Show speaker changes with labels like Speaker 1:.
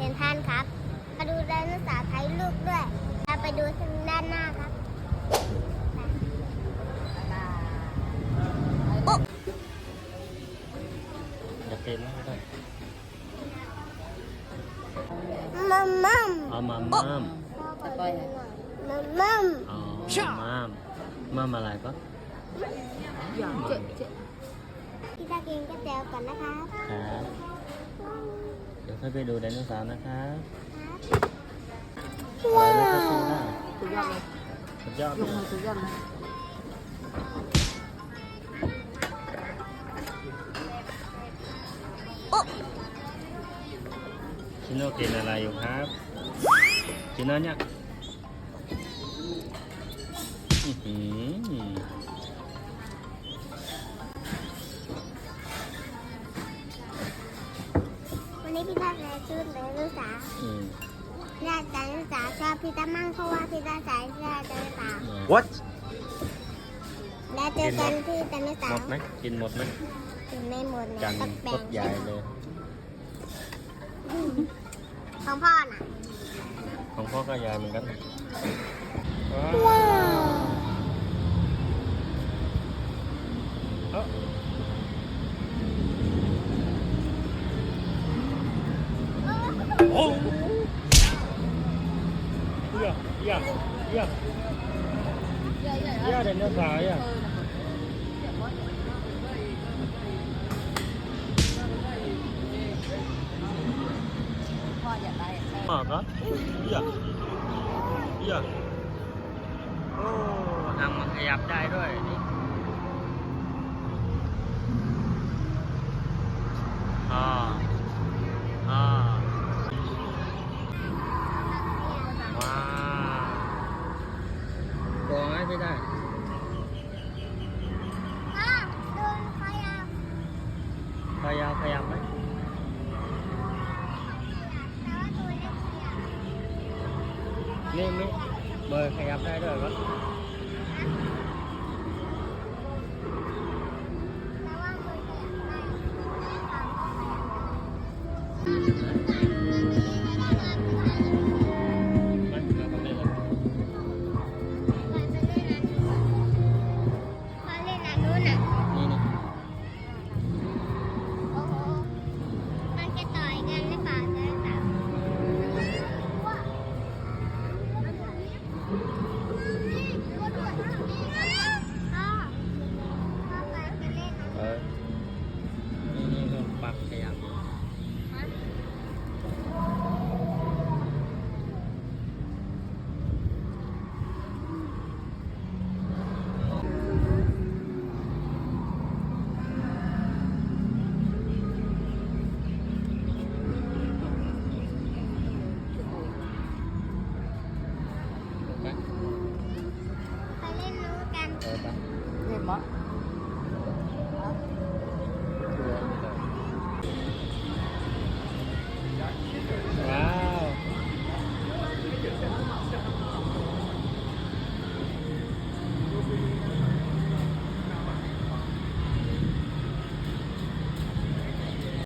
Speaker 1: ซนทรันครับ มาดูไดโนเสาร์ถ่ายรูปด้วยเราไปดูทางด้านหน้าครับ
Speaker 2: อยากเห็นไหมก็ได้
Speaker 1: มัมมัม
Speaker 2: เอามาม่าม
Speaker 1: มัมมัม
Speaker 2: อ๋อม่ามม่ามอะไรปะ
Speaker 1: พี่ตากินก๋วยเตี๋ยวก่อนนะครับ
Speaker 2: ครับเดี๋ยวค่อยไปดูไดโนเสาร์นะครับอะไรนะครับคุณล่ะ
Speaker 3: สุดยอดเลย
Speaker 2: สุดยอด
Speaker 3: ย
Speaker 2: เล
Speaker 3: กมือยสุดยอดเลย
Speaker 2: ชิโน่กินอะไรอยู่ครับชิโน่เนี่ยอื้อหือ
Speaker 1: วันนี้พี่ตาใส่ชุดไดโนเสาร์
Speaker 2: อืม
Speaker 1: ญาติไดโนเสาร์ชอบพี่ตามั่งเพราะว่าพี่ตาใส่เสื้อไดโนเสาร์
Speaker 2: What
Speaker 1: แล้วเจอกันที่ไดโนเสา
Speaker 2: หม
Speaker 1: ร์
Speaker 2: ดไหมกินหมดไหม
Speaker 1: กินไม่หมดเลย
Speaker 2: กัน
Speaker 1: ต้องแบ่
Speaker 2: ร
Speaker 1: ง
Speaker 2: ถใหญ่เลย
Speaker 1: ของพ่อน่ะ
Speaker 2: ของพ่อก็ใหญ่เหมือนกันว้าว
Speaker 1: ว้าว
Speaker 2: เอ้า โอ้เยี่ยเยี่ยเยี่ยเยี่ยไดโนเสาร์เยี่ย
Speaker 3: พ่ออยากได้ใช่
Speaker 2: อ๋อก็เยี่ยเยี่ยโอ้ทำมันขยับได้ด้วยนี่อ่าอ่าว้าวโกง ไหมพี่ได้
Speaker 1: พ่อดูขยับ
Speaker 2: ขยับขยับไหม
Speaker 1: แต่ว่าตัวเล็กขยับ
Speaker 2: นี่มิเบอร์ขยับได้ด้วยวะ
Speaker 3: lá.